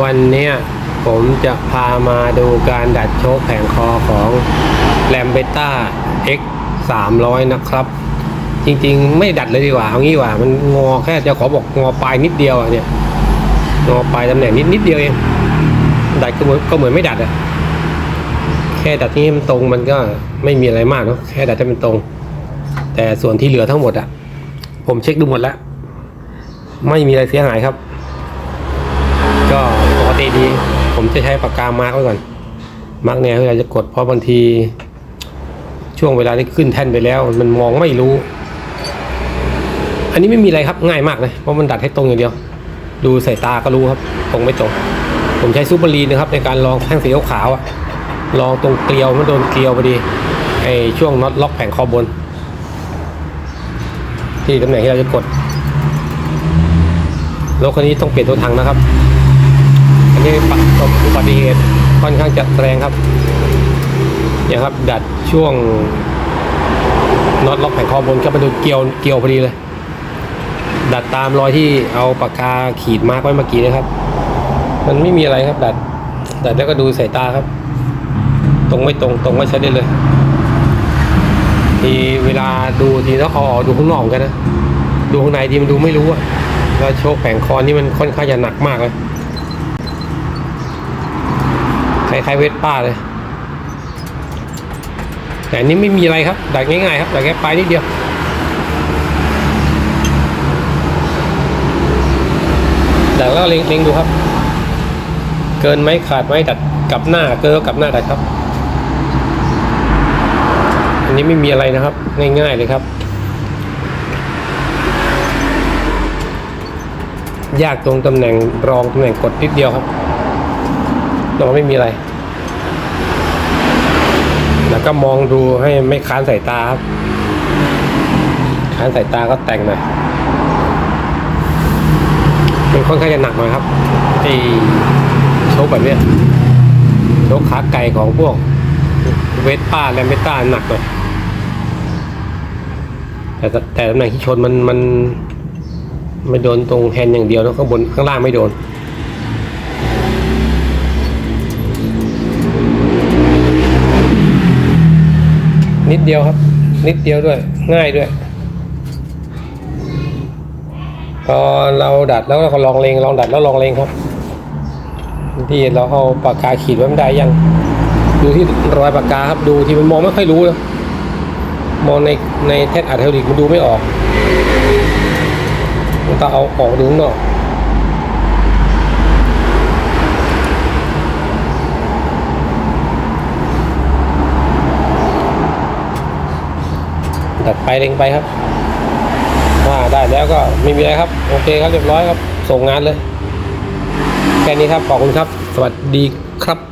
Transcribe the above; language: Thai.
วันนี้ผมจะพามาดูการดัดโชคแผงคอของแ a มเบต้า X 300 นะครับ จริงๆ ไม่ดัดเลยดีกว่าเอางี้ว่า มันงอแค่จะขอบอกงอปลายนิดเดียวอะเนี่ยงอปลายตำแหน่งนิดนิดเดียวเองดัดก็เหมือนก็เหมือนไม่ดัดอะแค่ดัดที่ให้มันตรงมันก็ไม่มีอะไรมากเนาะแค่ดัดให้มันตรง แต่ส่วนที่เหลือทั้งหมดอะผมเช็คดูหมดแล้ว ไม่มีอะไรเสียหายครับ ก็ ดี ผมจะใช้ปากกามาร์กไว้ก่อน มาร์กแนวเวลาจะกดเพราะบางที ช่วงเวลาที่ขึ้นแท่นไปแล้ว มันมองไม่รู้ อันนี้ไม่มีอะไรครับง่ายมากเลยเพราะมันดัดให้ตรงอย่างเดียว ดูสายตาก็รู้ครับ ตรงไม่ตรง ผมใช้ซูเปอร์ลีนนะครับ ในการลองแท่งสีขาวอะลองตรงเกลียวมันโดนเกลียวพอดีไอช่วงน็อตล็อกแผงคอบน ที่ตำแหน่งที่เราจะกดรถคันนี้ต้องเปลี่ยนตัวถังนะครับ อันนี้ประสบอุบัติเหตุค่อนข้างจะแรงครับเนี่ยครับ ดัดช่วงน็อตล็อกแผงคอบนก็มาดูเกี่ยวเกี่ยวพอดีเลย ดัดตามรอยที่เอาปากกาขีดมาร์กไว้เมื่อกี้นะครับ มันไม่มีอะไรครับ ดัด ดัดแล้วก็ดูสายตาครับ ตรงไม่ตรงตรงไม่ใช้ได้เลยทีเวลาดูทีต้องเอาออกดูข้างนอกกันนะ ดูข้างในทีมันดูไม่รู้อะแล้วโชคแผงคอนี่มันค่อนข้างจะหนักมากเลย คล้ายๆเวสป้าเลย แต่อันนี้ไม่มีอะไรครับดัดง่ายๆครับดัดแค่ปลายนิดเดียวดัดแล้วเล็งเล็งดูครับ เกินไหมขาดไหมดัดกลับหน้าเกินก็กลับหน้าดัดครับ อันนี้ไม่มีอะไรนะครับ ง่ายๆเลยครับยากตรงตำแหน่งรองตำแหน่งกดนิดเดียวครับ เราไม่มีอะไร แล้วก็มองดูให้ไม่ค้านสายตาครับ ค้านสายตาก็แต่งหน่อยเป็นค่อนข้างจะหนักหน่อยครับไอโชคแบบเนี้ยโชคขาไก่ของพวกเวสป้าแลมเบต้าหนักหน่อยแต่แต่ตำแหน่งที่ชนมันมันไม่โดนตรงแฮนด์อย่างเดียวนะข้างบนข้างล่างไม่โดน นิดเดียวครับ นิดเดียวด้วย ง่ายด้วย พอเราดัดแล้วเราก็ลองเลงลองดัดแล้วลองเลงครับที่เราเอาปากกาขีดไว้ไม่ได้ยัง ดูที่รอยปากกาครับดูที่มันมองไม่ค่อยรู้นะมองในในแท่นอัดเทอริกมันดูไม่ออกมันต้องเอาออกดูข้างนอก ดัดไปเล็งไปครับว่าได้แล้วก็ไม่มีอะไรครับ โอเคครับเรียบร้อยครับ ส่งงานเลย แค่นี้ครับ ขอบคุณครับ สวัสดีครับ